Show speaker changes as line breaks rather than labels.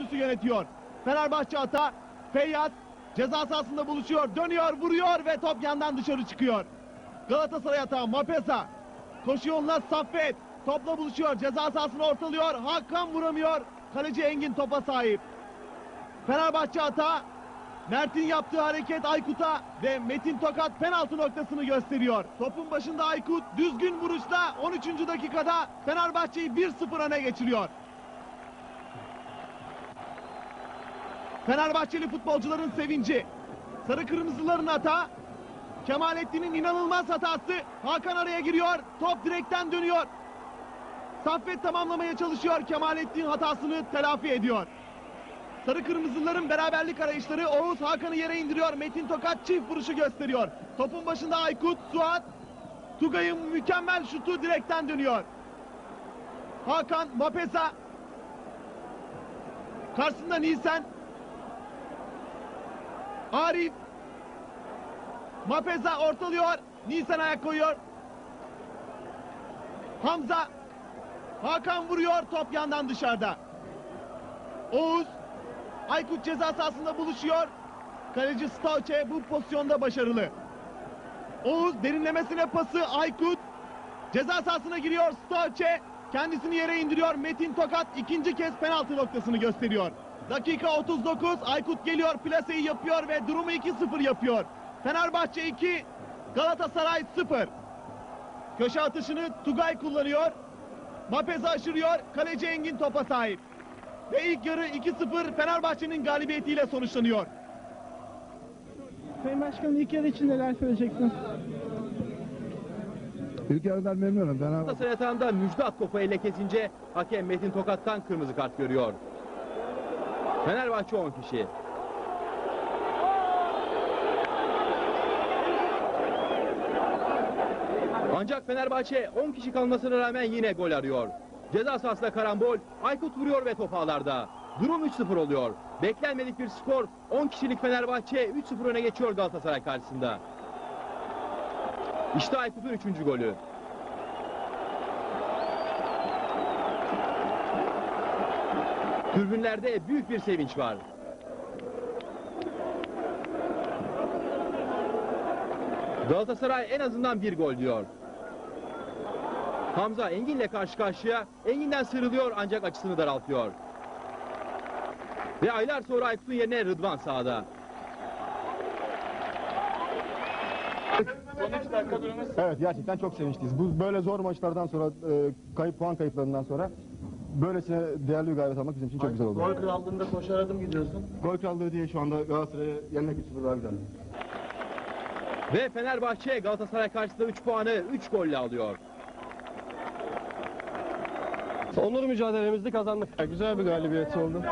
Juventus'u yönetiyor. Fenerbahçe ata. Feyyaz ceza sahasında buluşuyor. Dönüyor, vuruyor ve top yandan dışarı çıkıyor. Galatasaray atağı Mapesa. Koşu yoluna Saffet. Topla buluşuyor. Ceza sahasını ortalıyor. Hakan vuramıyor. Kaleci Engin topa sahip. Fenerbahçe hata. Mert'in yaptığı hareket Aykut'a ve Metin Tokat penaltı noktasını gösteriyor. Topun başında Aykut düzgün vuruşla 13. dakikada Fenerbahçe'yi 1-0 öne geçiriyor. Fenerbahçeli futbolcuların sevinci. Sarı kırmızıların hata. Kemalettin'in inanılmaz hatası. Hakan araya giriyor. Top direkten dönüyor. Saffet tamamlamaya çalışıyor. Kemalettin hatasını telafi ediyor. Sarı kırmızıların beraberlik arayışları Oğuz Hakan'ı yere indiriyor. Metin Tokat çift vuruşu gösteriyor. Topun başında Aykut, Suat. Tugay'ın mükemmel şutu direkten dönüyor. Hakan, Mapesa. Karşısında Nisan. Arif. Mapeza ortalıyor. Nisan ayak koyuyor. Hamza. Hakan vuruyor. Top yandan dışarıda. Oğuz. Aykut ceza sahasında buluşuyor. Kaleci Stavçe bu pozisyonda başarılı. Oğuz derinlemesine pası Aykut. Ceza sahasına giriyor Stavçe. Kendisini yere indiriyor. Metin Tokat ikinci kez penaltı noktasını gösteriyor. Dakika 39. Aykut geliyor. Plaseyi yapıyor ve durumu 2-0 yapıyor. Fenerbahçe 2, Galatasaray 0. Köşe atışını Tugay kullanıyor. Mapeza aşırıyor. Kaleci Engin topa sahip. Ve ilk yarı 2-0 Fenerbahçe'nin galibiyetiyle sonuçlanıyor.
Sayın Başkanım ilk yarı için neler söyleyeceksiniz?
İlk yarıdan memnunum. Ben
Galatasaray atağında Müjdat topu elle kesince hakem Metin Tokat'tan kırmızı kart görüyor. Fenerbahçe 10 kişi. Ancak Fenerbahçe 10 kişi kalmasına rağmen yine gol arıyor. Ceza sahasında karambol, Aykut vuruyor ve top ağlarda. Durum 3-0 oluyor. Beklenmedik bir skor. 10 kişilik Fenerbahçe 3-0 öne geçiyor Galatasaray karşısında. İşte Aykut'un 3. golü. Tribünlerde büyük bir sevinç var. Galatasaray en azından bir gol diyor. Hamza Engin'le karşı karşıya. Engin'den sıyrılıyor ancak açısını daraltıyor. Ve aylar sonra Aykut'un yerine Rıdvan sahada.
Evet gerçekten çok sevinçliyiz. Bu böyle zor maçlardan sonra e, kayıp puan kayıplarından sonra böylesine değerli bir galibiyet almak bizim için çok güzel oldu.
Gol krallığında koşar adım gidiyorsun.
Gol krallığı diye şu anda Galatasaray'ı yenmek 3-0 daha güzel.
Ve Fenerbahçe Galatasaray karşısında 3 puanı 3 golle alıyor.
Onur mücadelemizde kazandık.
Güzel bir galibiyet oldu.